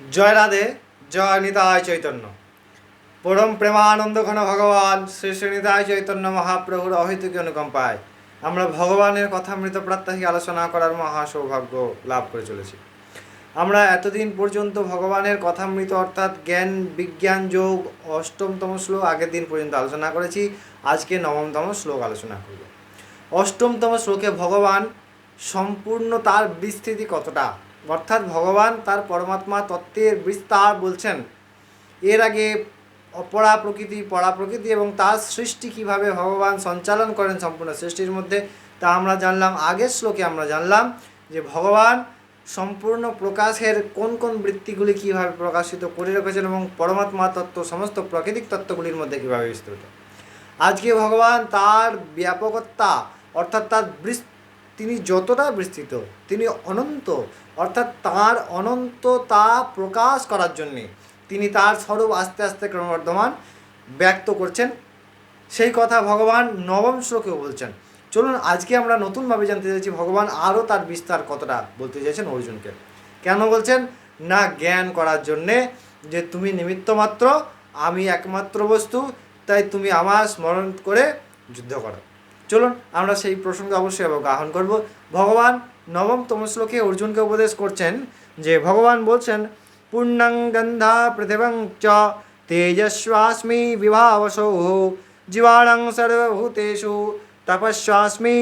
জয় রাধে, জয় নিতায় চৈতন্য। পরম প্রেমানন্দ ঘন ভগবান শ্রী শ্রী নিতায় চৈতন্য মহাপ্রভুর অহেতুকি অনুকম্পায় আমরা ভগবানের কথা মৃত প্রাত্যহিক আলোচনা করার মহা সৌভাগ্য লাভ করে চলেছি। আমরা এতদিন পর্যন্ত ভগবানের কথামৃত অর্থাৎ জ্ঞান, বিজ্ঞান, যোগ, অষ্টমতম শ্লোক আগের দিন পর্যন্ত আলোচনা করেছি, আজকে নবমতম শ্লোক আলোচনা করব। অষ্টমতম শ্লোকে ভগবান সম্পূর্ণ তার বিস্তৃতি কতটা অর্থাৎ ভগবান তার পরমাত্মা তত্ত্বের বিস্তার বলছেন। এর আগে অপরা প্রকৃতি, পরা প্রকৃতি এবং তার সৃষ্টি কীভাবে ভগবান সঞ্চালন করেন সম্পূর্ণ সৃষ্টির মধ্যে, তা আমরা জানলাম। আগের শ্লোকে আমরা জানলাম যে ভগবান সম্পূর্ণ প্রকাশের কোন কোন বৃত্তিগুলি কীভাবে প্রকাশিত করে রেখেছেন এবং পরমাত্মা তত্ত্ব, সমস্ত প্রাকৃতিক তত্ত্বগুলির মধ্যে কীভাবে বিস্তৃত। আজকে ভগবান তার ব্যাপকতা, অর্থাৎ তার বৃস- তিনি যতটা বিস্তৃত, তিনি অনন্ত, অর্থাৎ তার অনন্ততা প্রকাশ করার জন্যে তিনি তার স্বরূপ আস্তে আস্তে ক্রমবর্ধমান ব্যক্ত করছেন। সেই কথা ভগবান নবম শ্লোকেও বলছেন। চলুন, আজকে আমরা নতুনভাবে জানতে চাইছি ভগবান আরও তার বিস্তার কতটা বলতে চাইছেন অর্জুনকে। কেন বলছেন? না, জ্ঞান করার জন্যে যে তুমি নিমিত্ত মাত্র, আমি একমাত্র বস্তু, তাই তুমি আমার স্মরণ করে যুদ্ধ করো। চলুন, আমরা সেই প্রসঙ্গে অবশ্যই অবগাহন করব। ভগবান নবমতম শ্লোকে অর্জুনকে উপদেশ করছেন যে, ভগবান বলছেন পূর্ণাং গন্ধা পৃথিবং চ তেজস্বাস্মি বিভাবসৌ, জীবাণং সর্বভূতেষু তপস্বাস্মি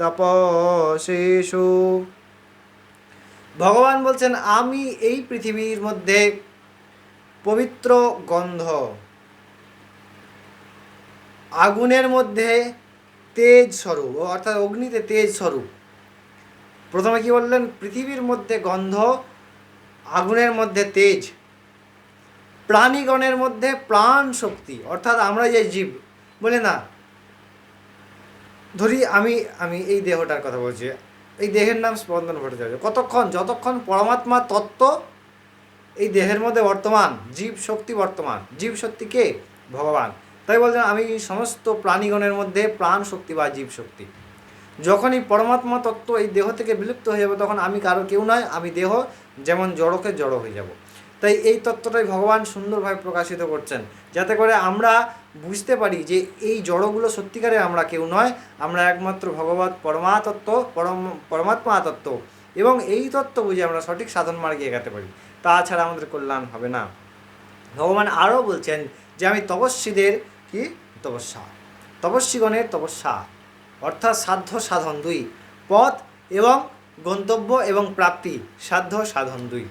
তপসেষু। ভগবান বলছেন, আমি এই পৃথিবীর মধ্যে পবিত্র গন্ধ, আগুনের মধ্যে তেজ স্বরূপ অর্থাৎ অগ্নিতে তেজ স্বরূপ। প্রথমে কি বললেন? পৃথিবীর মধ্যে গন্ধ, আগুনের মধ্যে তেজ, প্রাণীগণের মধ্যে প্রাণ শক্তি, অর্থাৎ আমরা যে জীব, বলে না? ধরি আমি আমি এই দেহটার কথা বলছি। এই দেহের নাম স্পন্দন ভট্টাচার্য। কতক্ষণ? যতক্ষণ পরমাত্মা তত্ত্ব এই দেহের মধ্যে বর্তমান, জীব শক্তি বর্তমান। জীব শক্তি কে? ভগবান। তাই বলছেন, আমি সমস্ত প্রাণীগণের মধ্যে প্রাণ শক্তি বা জীব শক্তি। যখনই পরমাত্মা তত্ত্ব এই দেহ থেকে বিলুপ্ত হয়ে যাবে, তখন আমি কারও কেউ নয়, আমি দেহ যেমন জড়কে জড় হয়ে যাব। তাই এই তত্ত্বটাই ভগবান সুন্দরভাবে প্রকাশিত করছেন, যাতে করে আমরা বুঝতে পারি যে এই জড়গুলো সত্যিকারে আমরা কেউ নয়, আমরা একমাত্র ভগবত পরমাতত্ত্ব, পরম, পরমাত্মা তত্ত্ব এবং এই তত্ত্ব বুঝে আমরা সঠিক সাধন মার্গে এগাতে পারি। তাছাড়া আমাদের কল্যাণ হবে না। ভগবান আরও বলছেন যে, আমি তপস্বীদের কি? তপস্যা। তপস্বীগণের তপস্যা। অর্থাৎ সাধ্য সাধন দুই। পথ এবং গন্তব্য এবং প্রাপ্তি। সাধ্য সাধন দুই।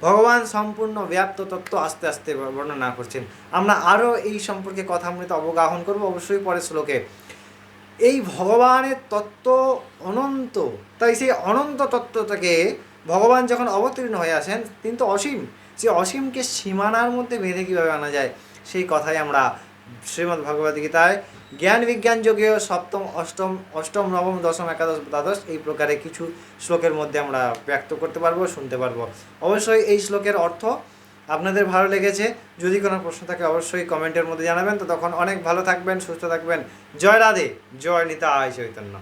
ভগবান সম্পূর্ণ ব্যাপ্ত তত্ত্ব আস্তে আস্তে বর্ণনা করছেন। আমরা আরও এই সম্পর্কে কথা কথামৃত অবগাহন করব অবশ্যই পরের শ্লোকে। এই ভগবানের তত্ত্ব অনন্ত, তাই সেই অনন্ত তত্ত্বটাকে ভগবান যখন অবতীর্ণ হয়ে আসেন, তিনি তো অসীম। সেই অসীমকে সীমানার মধ্যে বেঁধে কীভাবে আনা যায়? সেই কথাই আমরা শ্রীমদ্ ভগবত গীতায় জ্ঞান বিজ্ঞান যোগেও সপ্তম, অষ্টম অষ্টম, নবম, দশম, একাদশ, দ্বাদশ এই প্রকারে কিছু শ্লোকের মধ্যে আমরা ব্যক্ত করতে পারব, শুনতে পারব। অবশ্যই এই শ্লোকের অর্থ আপনাদের ভালো লেগেছে। যদি কোনো প্রশ্ন থাকে, অবশ্যই কমেন্টের মধ্যে জানাবেন। তো তখন অনেক ভালো থাকবেন, সুস্থ থাকবেন। জয় রাধে, জয় নিতা আয় চৈতন্য।